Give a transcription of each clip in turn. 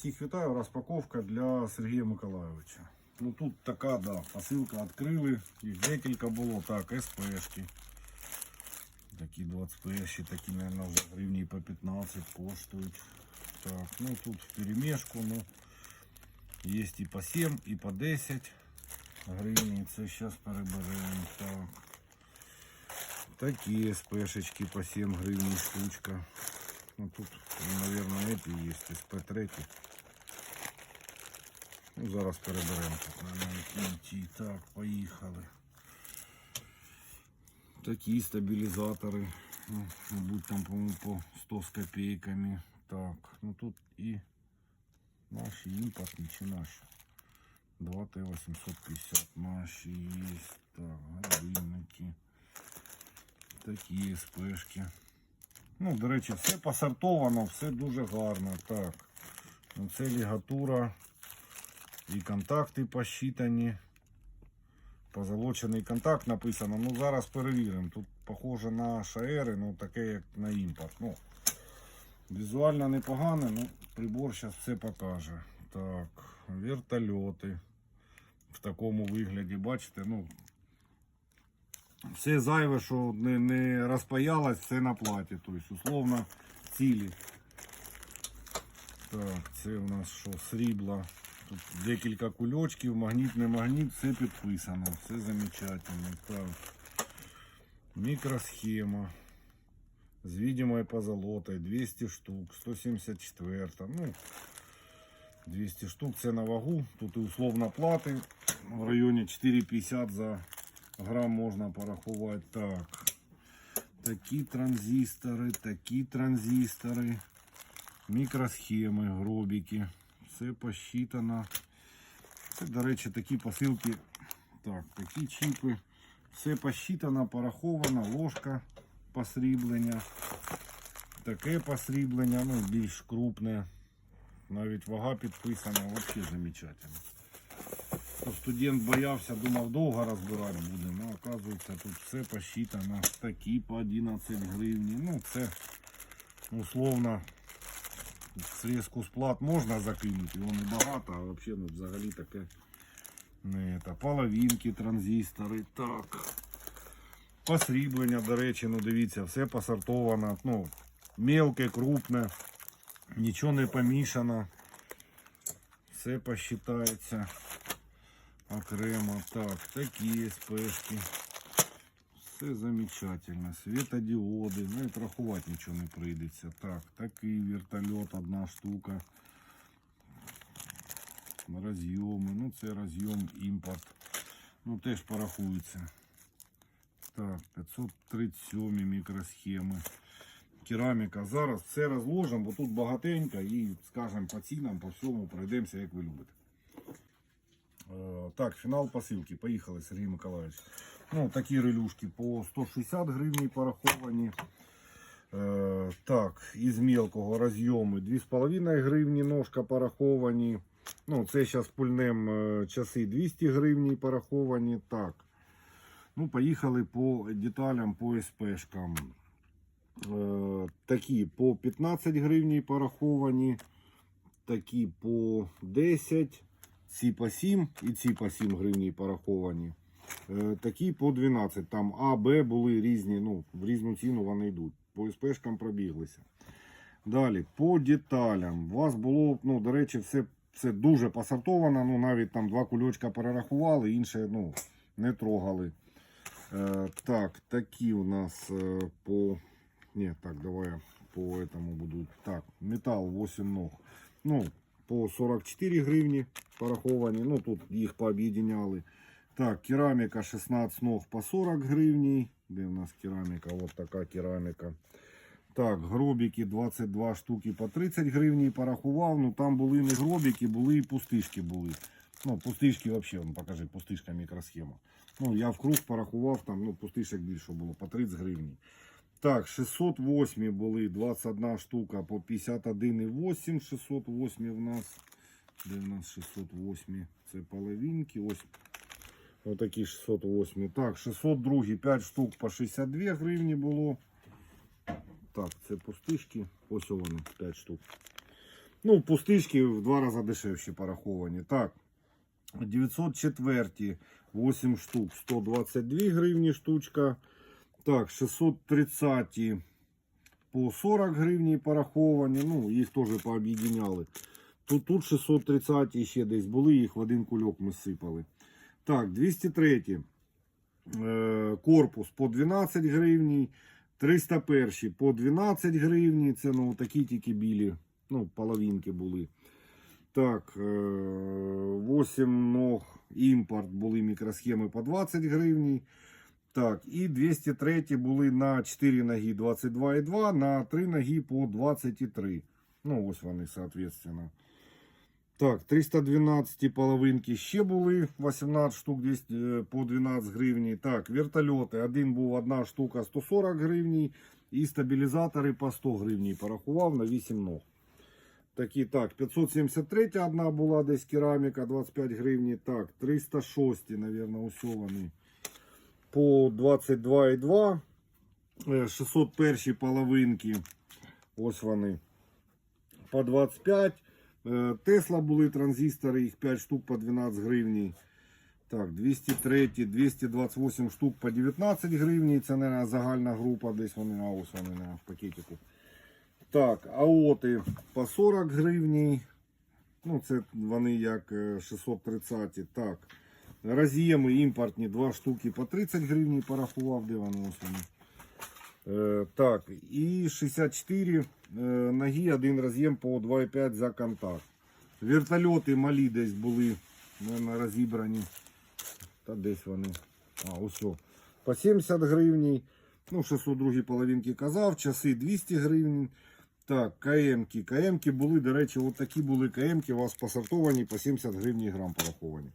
Всіх вітаю, розпаковка для Сергія Миколайовича. Ну тут така, да, посилка відкрили, їх декілька було, так, СПшки. Такі 20 такі, наверное, вже гривні по 15 коштують. Так, ну тут в перемешку, ну, є і по 7, і по 10 гривень. Це зараз переберемо. Так. Такі СПшечки по 7 гривень штучка. Ну тут, наверное, эти есть, СП-3. Ну, зараз переберемо тут на. Так, поїхали. Такі стабілізатори. Ну, мабуть, там, по-моєму, по 100 з копійками. Так, ну тут і наші імпортні чи наші. 2Т850 наші є. Так, годинники. Такі СПшки. Ну, до речі, все посортовано, все дуже гарно. Так. Ну, Це лігатура. І контакти посчитані. Позолочений контакт написано. Ну, зараз перевіримо. Тут похоже на шаери, ну таке як на імпорт. Ну, візуально непогано, ну, прибор зараз все покаже. Так, вертольоти. В такому вигляді, бачите, ну, все зайве, що не, не розпаялось, все на платі. Тобто, условно, цілі. Так, це у нас що, срібла. Тут декілька кульочків, магніт, не магніт, все підписано, все замечательно. Так. Мікросхема. З видимой позолотой 200 штук, 174. Ну, 200 штук це на вагу. Тут і условно плати в районі 4,50 за грам можна порахувати. Так. Такі транзистори, такі транзистори, мікросхеми, гробики. Все посчитано. Це, до речі, такі посилки. Так, такі чіпи. Все посчитано, пораховано, ложка посріблення. Таке посріблення, ну, більш крупне. Навіть вага підписана, взагалі замечательно. Студент боявся, думав, довго розбирати буде. Ну, оказується, тут все посчитано. Такі по 11 гривні. Ну, це условно срезку сплат можна закинути, його небагато, а взагалі ну, взагалі таке не це. Половинки, транзистори. Так. Посріблення, до речі, ну дивіться, все посортовано. Ну, мелке, крупне, нічого не помішано. Все посчитається окремо. Так, такі спешки. Все замечательно. Светодіоди. Ну і рахувати нічого не прийдеться. Так, такий вертольот, одна штука. Розйоми. Ну це розйом імпорт. Ну теж порахується. Так, 537 мікросхеми. Кераміка. Зараз все розложимо, бо тут багатенько і скажемо по цінам, по всьому пройдемося, як ви любите. Е, Так, фінал посилки. Поїхали, Сергій Миколаївич. Ну, такі релюшки по 160 гривень пораховані. Е, так, із мелкого розйоми 2,5 гривні ножка пораховані. Ну, це зараз пульнем е, часи 200 гривень пораховані. Так. Ну, поїхали по деталям, по СПшкам. Такі по 15 гривень пораховані. Такі по 10, ці по 7 і ці по 7 гривень пораховані. Е, Такі по 12. Там А, Б були різні, ну, в різну ціну вони йдуть. По СПшкам пробіглися. Далі, по деталям. У вас було, ну, до речі, все, все дуже посортовано. Ну, навіть там два кульочка перерахували, інше ну, не трогали. Е, так, такі у нас е, по. Ні, так, давай по этому буду. Так, метал 8 ног. Ну, по 44 гривні пораховані. Ну, тут їх пооб'єдняли. Так, кераміка 16 ног по 40 гривень. Де у нас кераміка? Ось така кераміка. Так, гробики 22 штуки по 30 гривень порахував. Ну там були не гробики, були і пустишки були. Ну, пустишки взагалі, ну, покажи, пустишка мікросхема. Ну, я в круг порахував, там, ну, пустишок більше було, по 30 гривень. Так, 608 були 21 штука по 51,8. 608 в нас. Де в нас 608? Це половинки. Ось отакі 608. Так, 602 5 штук по 62 гривні було. Так, це пустишки. Ось вони 5 штук. Ну, пустишки в два рази дешевші пораховані. Так, 904 8 штук 122 гривні штучка. Так, 630 по 40 гривні пораховані. Ну, їх теж пооб'єднали. Тут, тут 630 ще десь були, їх в один кульок ми сипали. Так, 203 е, корпус по 12 гривні. 301 по 12 гривні. Це ну такі тільки білі. Ну, половинки були. Так, е, 8 ног імпорт були мікросхеми по 20 гривні. Так, і 203 були на 4 ноги 22,2, на 3 ноги по 23. Ну, ось вони, соответственно. Так, 312 половинки ще були, 18 штук 200, е, по 12 гривні. Так, вертольоти, один був одна штука 140 гривні, і стабілізатори по 100 гривні. Порахував на 8 ног. Такі, так, 573 одна була десь кераміка, 25 гривні. Так, 306, мабуть, ось вони. По 22,2. Е, 601 половинки. Ось вони. По 25. Е, Тесла були транзистори, їх 5 штук по 12 гривні. Так, 203, 228 штук по 19 гривні. Це, мабуть, загальна група, десь вони, а ось вони мабуть, в пакетику. Так, аоти по 40 гривні. Ну, це вони як е, 630. Так. Роз'єми імпортні 2 штуки по 30 гривень порахував, де вони. Е, так, і 64 е, ноги, один роз'єм по 2,5 за контакт. Вертольоти малі десь були наверно, розібрані. Та десь вони. А, ось. По 70 гривень. Ну, 602 половинки казав, часи 200 гривень. Так, КМки. КМки були, до речі, от такі були КМки у вас посортовані по 70 гривень грам пораховані.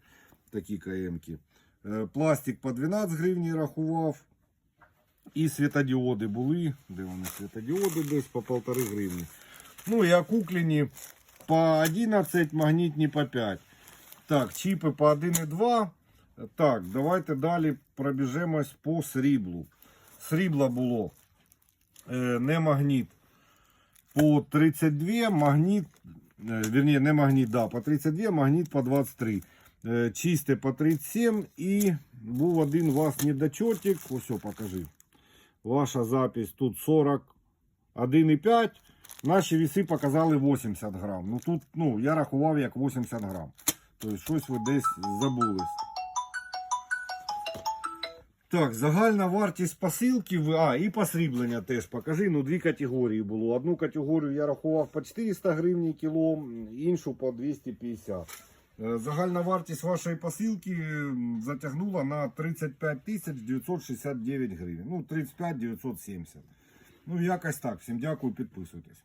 Такі КМки. Е, Пластик по 12 гривень рахував. І світодіоди були. Де вони світодіоди десь по 1,5 гривні. Ну і окуклені по 11, магнітні по 5. Так, чіпи по 1,2. Так, давайте далі пробіжемось по сріблу. Срібла було е, не магніт по 32, магніт, е, вірні, не магніт, да, по 32, магніт по 23. Е, чисте по 37 і був один у вас недочетик. Ось, покажи. Ваша запись тут 41,5. Наші віси показали 80 грам. Ну тут, ну, я рахував як 80 грам. Тобто щось ви десь забулись. Так, загальна вартість посилки. А, і посріблення теж покажи. Ну, дві категорії було. Одну категорію я рахував по 400 гривень кіло, іншу по 250. Е, Загальна вартість вашої посилки затягнула на 35 тисяч 969 гривень. Ну, 35 970. Ну, якось так. Всім дякую, підписуйтесь.